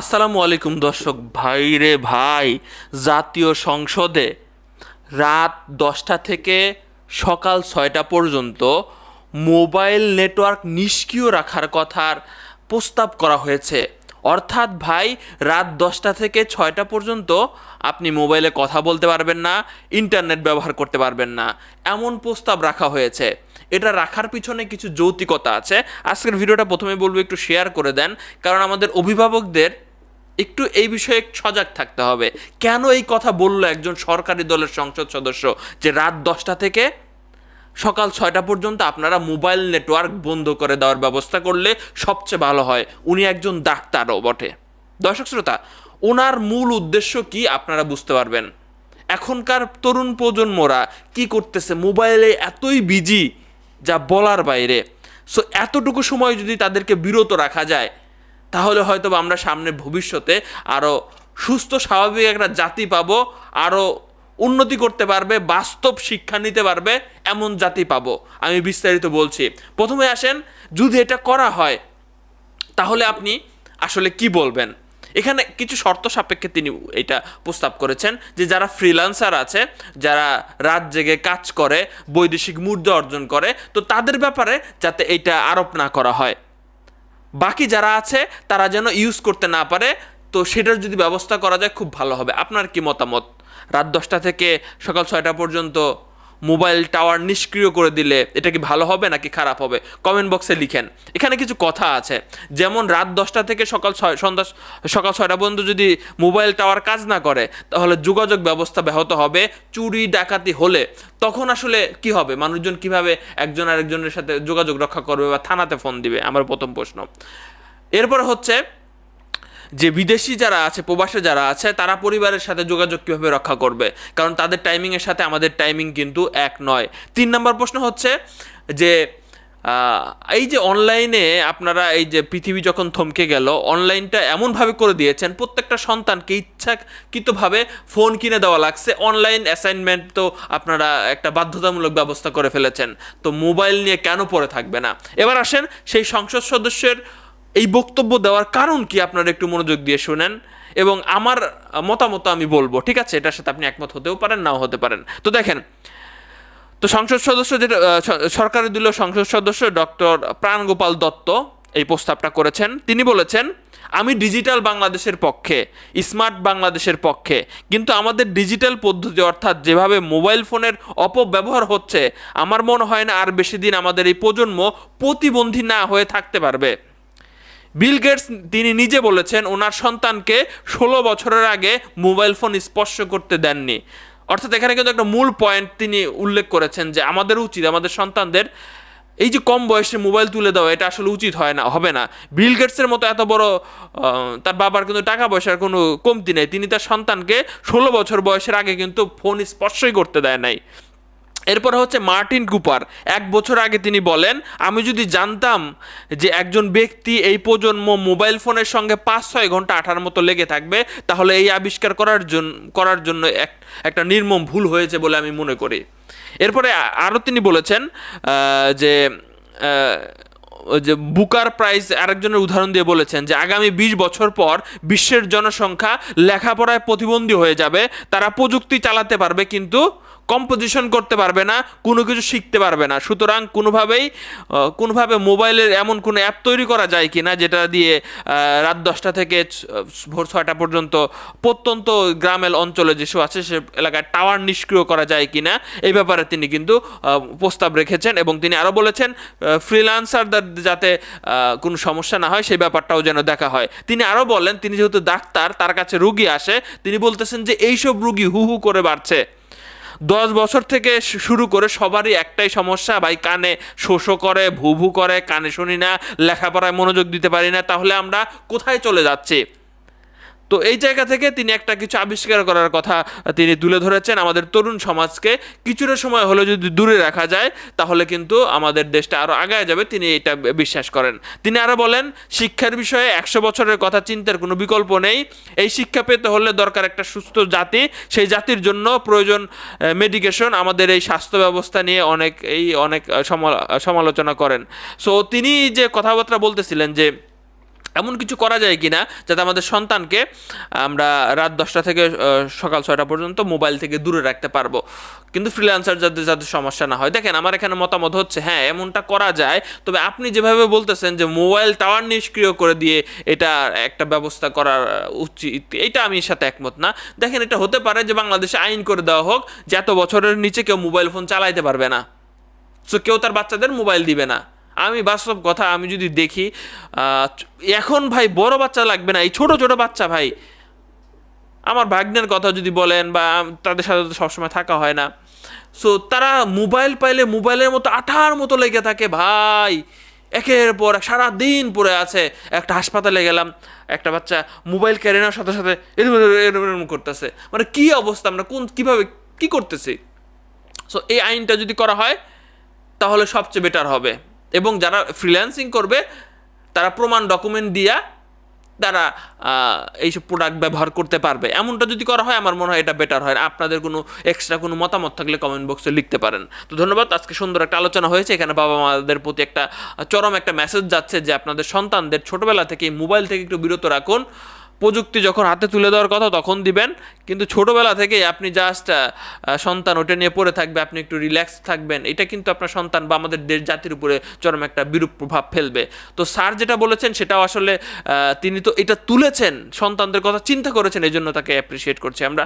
আসসালামু আলাইকুম দর্শক ভাই রে ভাই, জাতীয় সংসদে রাত দশটা থেকে সকাল ছয়টা পর্যন্ত মোবাইল নেটওয়ার্ক নিষ্ক্রিয় রাখার কথার প্রস্তাব করা হয়েছে। অর্থাৎ ভাই, রাত দশটা থেকে ছয়টা পর্যন্ত আপনি মোবাইলে কথা বলতে পারবেন না, ইন্টারনেট ব্যবহার করতে পারবেন না, এমন প্রস্তাব রাখা হয়েছে। এটা রাখার পিছনে কিছু যৌতিকতা আছে। আজকের ভিডিওটা প্রথমে বলব একটু শেয়ার করে দেন, কারণ আমাদের অভিভাবকদের একটু এই বিষয়ে সজাগ থাকতে হবে। কেন এই কথা বলল একজন সরকারি দলের সংসদ সদস্য যে রাত দশটা থেকে সকাল ছয়টা পর্যন্ত আপনারা মোবাইল নেটওয়ার্ক বন্ধ করে দেওয়ার ব্যবস্থা করলে সবচেয়ে ভালো হয়। উনি একজন ডাক্তারও বটে। দর্শক শ্রোতা, ওনার মূল উদ্দেশ্য কি আপনারা বুঝতে পারবেন? এখনকার তরুণ প্রজন্মরা কি করতেছে? মোবাইলে এতই বিজি যা বলার বাইরে। সো এতটুকু সময় যদি তাদেরকে বিরত রাখা যায় তাহলে হয়তো আমরা সামনে ভবিষ্যতে আরও সুস্থ, স্বাভাবিক একটা জাতি পাবো আরও উন্নতি করতে পারবে, বাস্তব শিক্ষা নিতে পারবে, এমন জাতি পাবো। আমি বিস্তারিত বলছি। প্রথমে আসেন, যদি এটা করা হয়, তাহলে আপনি আসলে কি বলবেন? এখানে কিছু শর্ত সাপেক্ষে তিনি এটা প্রস্তাব করেছেন যে যারা ফ্রিল্যান্সার আছে, যারা রাত জেগে কাজ করে, বৈদেশিক মুদ্রা অর্জন করে, তো তাদের ব্যাপারে যাতে এটা আরোপ না করা হয়। বাকি যারা আছে, তারা যেন ইউজ করতে না পারে, তো সেটার যদি ব্যবস্থা করা যায়, খুব ভালো হবে। আপনার কি মতামত? রাত দশটা থেকে সকাল ছয়টা পর্যন্ত মোবাইল টাওয়ার নিষ্ক্রিয় করে দিলে এটা কি ভালো হবে নাকি খারাপ হবে? কমেন্ট বক্সে লিখেন। এখানে কিছু কথা আছে। যেমন রাত দশটা থেকে সকাল ছয়, সন্ধ্যা সকাল ছয়টা পর্যন্ত যদি মোবাইল টাওয়ার কাজ না করে, তাহলে যোগাযোগ ব্যবস্থা ব্যাহত হবে চুরি, ডাকাতি হলে। তখন আসলে কি হবে? মানুষজন কীভাবে একজন আরেকজনের সাথে যোগাযোগ রক্ষা করবে বা থানাতে ফোন দিবে? আমার প্রথম প্রশ্ন। এরপর হচ্ছে যে বিদেশি যারা আছে, প্রবাসে যারা আছে, তারা পরিবারের সাথে যোগাযোগ কীভাবে রক্ষা করবে? কারণ তাদের টাইমিংয়ের সাথে আমাদের টাইমিং কিন্তু এক নয়। তিন নম্বর প্রশ্ন হচ্ছে যে এই যে অনলাইনে আপনারা এই যে পৃথিবী যখন থমকে গেল অনলাইনটা এমনভাবে করে দিয়েছেন, প্রত্যেকটা সন্তানকে ইচ্ছাকৃতভাবে ফোন কিনে দেওয়া লাগছে। অনলাইন অ্যাসাইনমেন্ট তো আপনারা একটা বাধ্যতামূলক ব্যবস্থা করে ফেলেছেন। তো মোবাইল নিয়ে কেন পড়ে থাকবে না? এবার আসেন সেই সংসদ সদস্যের এই বক্তব্য দেওয়ার কারণ কি? আপনারা একটু মনোযোগ দিয়ে শুনেন এবং আমার মতামত আমি বলব, ঠিক আছে? এটার সাথে আপনি একমত হতেও পারেন, নাও হতে পারেন। তো দেখেন, তো সংসদ সদস্য যেটা সরকারের দিল সংসদ সদস্য ডক্টর প্রাণগোপাল দত্ত এই প্রস্তাবটা করেছেন। তিনি বলেছেন, আমি ডিজিটাল বাংলাদেশের পক্ষে, স্মার্ট বাংলাদেশের পক্ষে, কিন্তু আমাদের ডিজিটাল পদ্ধতি অর্থাৎ যেভাবে মোবাইল ফোনের অপব্যবহার হচ্ছে, আমার মনে হয় না আর বেশি দিন আমাদের এই প্রজন্ম প্রতিবন্ধী না হয়ে থাকতে পারবে। বিল গেটস তিনি নিজে বলেছেন, ওনার সন্তানকে ষোলো বছরের আগে মোবাইল ফোন স্পর্শ করতে দেননি। অর্থাৎ এখানে কিন্তু একটা মূল পয়েন্ট তিনি উল্লেখ করেছেন যে, আমাদের উচিত, আমাদের সন্তানদের এই যে কম বয়সে মোবাইল তুলে দেওয়া, এটা আসলে উচিত হয় না, হবে না। বিল গেটসের মতো এত বড় তার বাবার কিন্তু টাকা পয়সার কোনো কমতি নেই। তিনি তার সন্তানকে ষোলো বছর বয়সের আগে কিন্তু ফোন স্পর্শই করতে দেয় নাই। এরপর হচ্ছে মার্টিন কুপার। এক বছর আগে তিনি বলেন, আমি যদি জানতাম যে একজন ব্যক্তি এই প্রজন্ম মোবাইল ফোনের সঙ্গে পাঁচ ছয় ঘণ্টা আঠার মতো লেগে থাকবে, তাহলে এই আবিষ্কার করার জন্য করার জন্য এক, একটা নির্মম ভুল হয়েছে বলে আমি মনে করি। এরপরে আরও তিনি বলেছেন যে যে বুকার প্রাইজ আরেকজনের উদাহরণ দিয়ে বলেছেন যে, আগামী বিশ বছর পর বিশ্বের জনসংখ্যা লেখাপড়ায় প্রতিবন্ধী হয়ে যাবে, তারা প্রযুক্তি চালাতে পারবে, কিন্তু কম্পোজিশন করতে পারবে না, কোনো কিছু শিখতে পারবে না। সুতরাং কোনোভাবেই কোনোভাবে মোবাইলের এমন কোনো অ্যাপ তৈরি করা যায় কি না যেটা দিয়ে রাত দশটা থেকে ভোর ছয়টা পর্যন্ত প্রত্যন্ত গ্রামের অঞ্চলে যেসব আছে, সে এলাকায় টাওয়ার নিষ্ক্রিয় করা যায় কি না এই ব্যাপারে তিনি কিন্তু প্রস্তাব রেখেছেন এবং তিনি আরও বলেছেন ফ্রিলান্সারদের যাতে কোনো সমস্যা না হয়, সেই ব্যাপারটাও যেন দেখা হয়। তিনি আরও বলেন, তিনি যেহেতু ডাক্তার, তার কাছে রুগী আসে, তিনি বলতেছেন যে এইসব রুগী হু হু করে বাড়ছে। দশ বছর থেকে শুরু করে সবারই একটাই সমস্যা, ভাই কানে শোষো করে ভু ভু করে, কানে শুনি না, লেখাপড়ায় মনোযোগ দিতে পারি না, তাহলে আমরা কোথায় চলে যাচ্ছি? তো এই জায়গা থেকে তিনি একটা কিছু আবিষ্কার করার কথা তিনি তুলে ধরেছেন আমাদের তরুণ সমাজকে। কিছুটা সময় হলেও যদি দূরে রাখা যায়, তাহলে কিন্তু আমাদের দেশটা আরও আগায় যাবে, তিনি এটা বিশ্বাস করেন। তিনি আরও বলেন, শিক্ষার বিষয়ে একশো বছরের কথা চিন্তার কোনো বিকল্প নেই। এই শিক্ষা পেতে হলে দরকার একটা সুস্থ জাতি। সেই জাতির জন্য প্রয়োজন মেডিকেশন। আমাদের এই স্বাস্থ্য ব্যবস্থা নিয়ে অনেক, এই অনেক সমা- সমালোচনা করেন। সো তিনি যে কথাবার্তা বলতেছিলেন যে এমন কিছু করা যায় কি না যাতে আমাদের সন্তানকে আমরা রাত দশটা থেকে সকাল ছয়টা পর্যন্ত মোবাইল থেকে দূরে রাখতে পারব। কিন্তু ফ্রিল্যান্সার যাতে যাতে সমস্যা না হয়। দেখেন, আমার এখানে মতামত হচ্ছে হ্যাঁ এমনটা করা যায়, তবে আপনি যেভাবে বলতেছেন যে মোবাইল টাওয়ার নিষ্ক্রিয় করে দিয়ে এটা একটা ব্যবস্থা করার উচিত এটা আমি সাথে একমত না। দেখেন, এটা হতে পারে যে বাংলাদেশে আইন করে দেওয়া হোক যে এত বছরের নিচে কেউ মোবাইল ফোন চালাইতে পারবে না। সো কেউ তার বাচ্চাদের মোবাইল দিবে না। আমি বাস্তব কথা, আমি যদি দেখি এখন ভাই বড় বাচ্চা লাগবে না, এই ছোট ছোট বাচ্চা ভাই। আমার ভাগ্নের কথা যদি বলেন বা তাদের সাথে তো সবসময় থাকা হয় না। সো তারা মোবাইল পাইলে মোবাইলের মতো আঠার মতো লেগে থাকে ভাই। একের পর এক সারা দিন পড়ে আছে। একটা হাসপাতালে গেলাম, একটা বাচ্চা মোবাইল কেড়ে নেওয়ার সাথে সাথে এরম এরম করতেছে। মানে কি অবস্থা, আমরা কোন, কীভাবে কি করতেছি? সো এই আইনটা যদি করা হয়, তাহলে সবচেয়ে বেটার হবে। এবং যারা ফ্রিল্যান্সিং করবে, তারা প্রমাণ ডকুমেন্ট দিয়া তারা এইসব প্রোডাক্ট ব্যবহার করতে পারবে। এমনটা যদি করা হয়, আমার মনে হয় এটা বেটার হয়। আপনাদের কোনো এক্সট্রা কোনো মতামত থাকলে কমেন্ট বক্সে লিখতে পারেন। তো ধন্যবাদ, আজকে সুন্দর একটা আলোচনা হয়েছে। এখানে বাবা মাদের প্রতি একটা, চরম একটা মেসেজ যাচ্ছে যে আপনাদের সন্তানদের ছোটবেলা থেকে মোবাইল থেকে একটু বিরত রাখুন। প্রযুক্তি যখন হাতে তুলে দেওয়ার কথা তখন দিবেন, কিন্তু ছোটবেলা থেকে আপনি জাস্ট সন্তান, ওটা নিয়ে পড়ে থাকবে, আপনি একটু রিল্যাক্স থাকবেন, এটা কিন্তু আপনার সন্তান বা আমাদের দেশ জাতির উপরে চরম একটা বিরূপ প্রভাব ফেলবে। তো স্যার যেটা বলেছেন সেটাও আসলে তিনি তো এটা তুলেছেন, সন্তানদের কথা চিন্তা করেছেন এই জন্য তাকে অ্যাপ্রিসিয়েট করছি আমরা।